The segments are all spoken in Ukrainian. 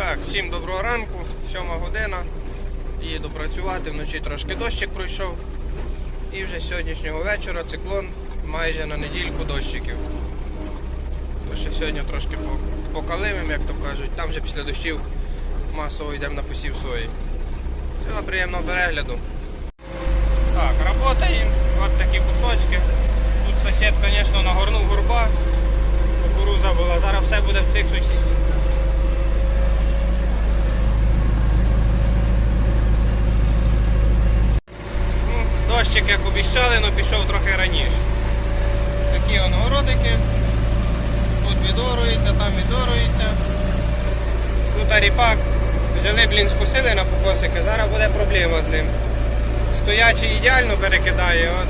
Так, всім доброго ранку, сьома година. Їду працювати, вночі трошки дощик пройшов. І вже з сьогоднішнього вечора циклон майже на недільку дощиків. То сьогодні трошки по- покалимим, як то кажуть. Там вже після дощів масово йдемо на посів сої. Всього приємного перегляду. Так, працюємо. От такі кусочки. Тут сусід, звісно, нагорнув гурба. Кукуруза була. Зараз все буде в цих сусідів. Ну, Дощик, як обіщали, але пішов трохи раніше. Такі он городики. Тут відорується, там відорується. Тут аріпак. Взяли, блін, скусили на покосики, зараз буде проблема з ним. Стоячий ідеально перекидає, от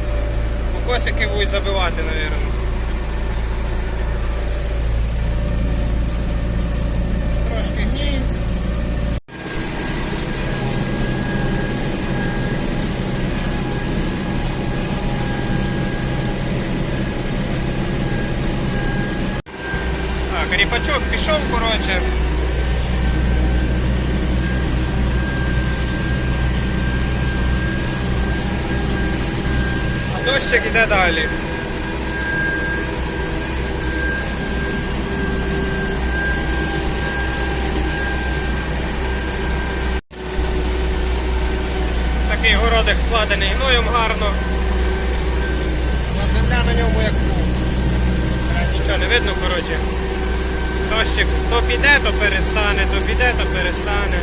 покосики будуть забивати, мабуть. Трошки гній. Так, ріпачок пішов, коротше. А дощик іде далі. Такий городик складений гноєм гарно. А земля на ньому як був. Нічого не видно, коротше. Дощик то піде, то перестане, то піде, то перестане.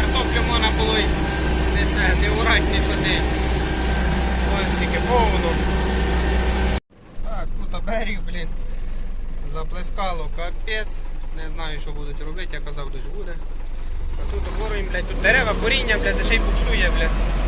Картоплю можна було й не це, не урать, не садити. Ось тільки повно. Так, тут берег, блін. Заплескало капець. Не знаю, що будуть робити, я казав, дощ буде. А тут оборуємо, блядь, тут дерева, коріння, блядь, ще й буксує, блядь.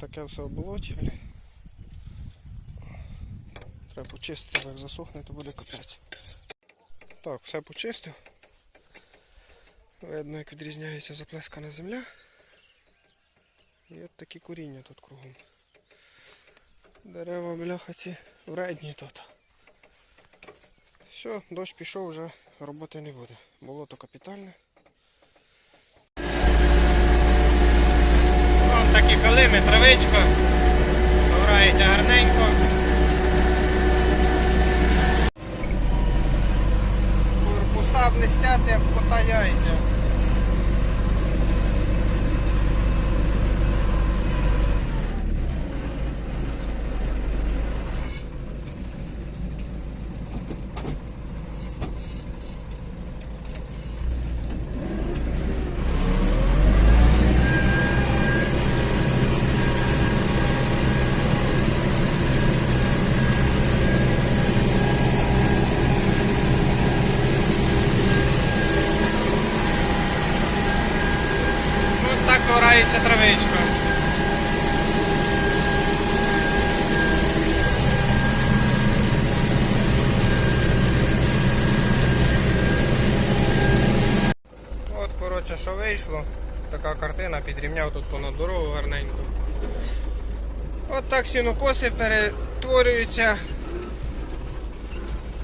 Таке все оболоті, бля. Треба почистити, як засохне, то буде капець. Так, все почистив. Видно, як відрізняється заплескана земля. І от такі коріння тут кругом. Дерева, бляха, ці вредні тут. Все, дощ пішов, вже роботи не буде. Болото капітальне. Такі калими, травичка. Грається гарненько. Корпуса блестять, як кота яйця. Ось так грається травичка. От, коротше, що вийшло. Така картина, підрівняв тут понад дорогу гарненько. От так сінокоси перетворюються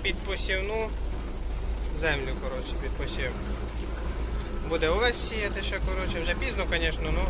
під посівну землю, коротше, під посів. Буде овес сіяти ще, коротше, вже пізно, звісно, ну